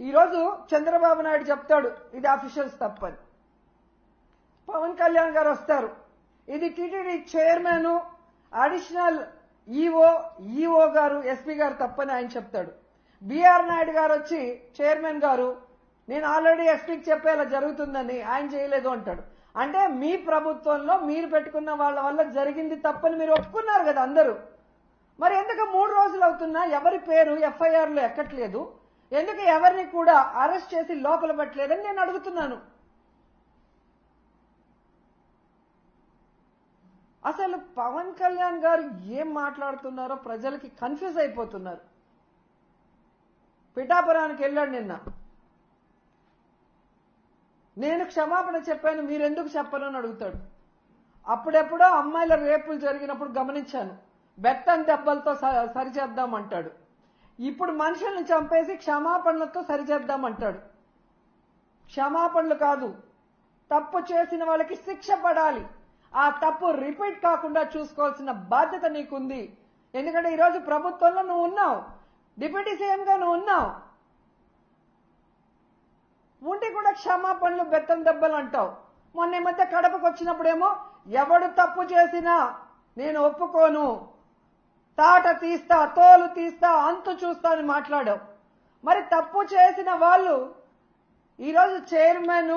ఈరోజు చంద్రబాబు నాయుడు చెప్తాడు ఇది అఫీషియల్స్ తప్పని. పవన్ కళ్యాణ్ గారు వస్తారు. ఇది TTD chairman additional EO EO గారు ఎస్పీ గారు తప్పని ఆయన చెప్తాడు. బీఆర్ నాయుడు గారు వచ్చి చైర్మన్ గారు నేను ఆల్రెడీ ఎస్పీకి చెప్పేలా జరుగుతుందని ఆయన చేయలేదు అంటాడు. అంటే మీ ప్రభుత్వంలో మీరు పెట్టుకున్న వాళ్ళ వల్ల జరిగింది తప్పని మీరు ఒప్పుకున్నారు కదా అందరూ. మరి ఎందుకు మూడు రోజులు అవుతున్నా? ఎవరి పేరు? ఎఫ్ఐఆర్లో ఎక్కట్లేదు. ఎందుకు ఎవరిని కూడా అరెస్ట్ చేసి లోపల పెట్టలేదని నేను అడుగుతున్నాను. అసలు పవన్ కళ్యాణ్ గారు ఏం మాట్లాడుతున్నారో ప్రజలకి కన్ఫ్యూజ్ అయిపోతున్నారు. పిఠాపురానికి వెళ్ళాడు నిన్న. నేను క్షమాపణ చెప్పాను మీరెందుకు చెప్పను అని అడుగుతాడు. అప్పుడెప్పుడో అమ్మాయిల రేపులు జరిగినప్పుడు గమనించాను. బెత్తం దెబ్బలతో స- సరిచేద్దామంటాడు ఇప్పుడు మనుషుల్ని చంపేసి క్షమాపణలతో సరిచేద్దామంటాడు. క్షమాపణలు కాదు తప్పు చేసిన వాళ్ళకి శిక్ష పడాలి. ఆ తప్పు రిపీట్ కాకుండా చూసుకోవాల్సిన బాధ్యత నీకుంది. ఎందుకంటే ఈరోజు ప్రభుత్వంలో నువ్వు ఉన్నావు. డిప్యూటీ సీఎంగా నువ్వు ఉన్నావు. ఉండి కూడా క్షమాపణలు బెత్తం దెబ్బలు అంటావు. మొన్న ఈ మధ్య కడపకు వచ్చినప్పుడేమో ఎవడు తప్పు చేసినా నేను ఒప్పుకోను. తాట తీస్తా తోలు తీస్తా అంతు చూస్తా అని మాట్లాడావు. మరి తప్పు చేసిన వాళ్ళు ఈరోజు chairman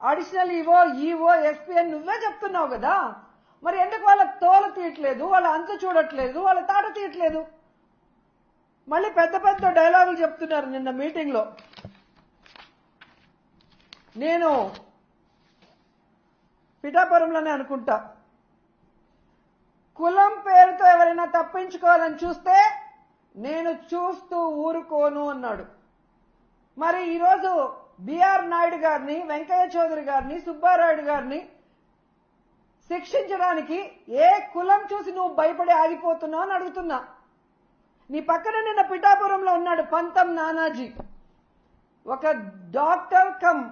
additional EO EO SP అని నువ్వే చెప్తున్నావు కదా. మరి ఎందుకు వాళ్ళ తోలు తీయట్లేదు వాళ్ళ అంతు చూడట్లేదు వాళ్ళ తాట తీయట్లేదు? మళ్ళీ పెద్ద పెద్ద డైలాగులు చెప్తున్నారు నిన్న మీటింగ్లో నేను పిఠాపురంలోనే అనుకుంటా. కులం పేరుతో ఎవరైనా తప్పించుకోవాలని చూస్తే నేను చూస్తూ ఊరుకోను అన్నాడు. మరి ఈరోజు బిఆర్ నాయుడు గారిని వెంకయ్య చౌదరి గారిని సుబ్బారాయుడు గారిని శిక్షించడానికి ఏ కులం చూసి నువ్వు భయపడి ఆగిపోతున్నావు అని అడుగుతున్నా. నీ పక్కన నిన్న పిఠాపురంలో ఉన్నాడు పంతం నానాజీ. ఒక డాక్టర్ కమ్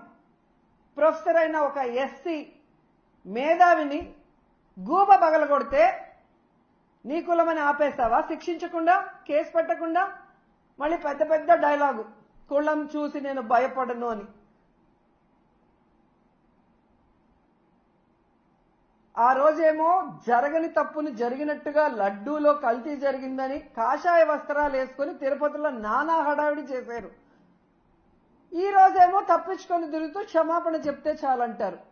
ప్రొఫెసర్ అయిన ఒక ఎస్సీ మేధావిని గూబ పగలగొడితే నీ కులమని ఆపేస్తావా? శిక్షించకుండా కేసు పెట్టకుండా? మళ్ళీ పెద్ద పెద్ద డైలాగు. కులం చూసి నేను భయపడను అని. ఆ రోజేమో జరగని తప్పుని జరిగినట్టుగా లడ్డూలో కల్తీ జరిగిందని కాషాయ వస్త్రాలు వేసుకుని తిరుపతిలో నానా హడావిడి చేశారు. ఈ రోజేమో తప్పించుకొని తిరుగుతూ క్షమాపణ చెప్తే చాలంటారు.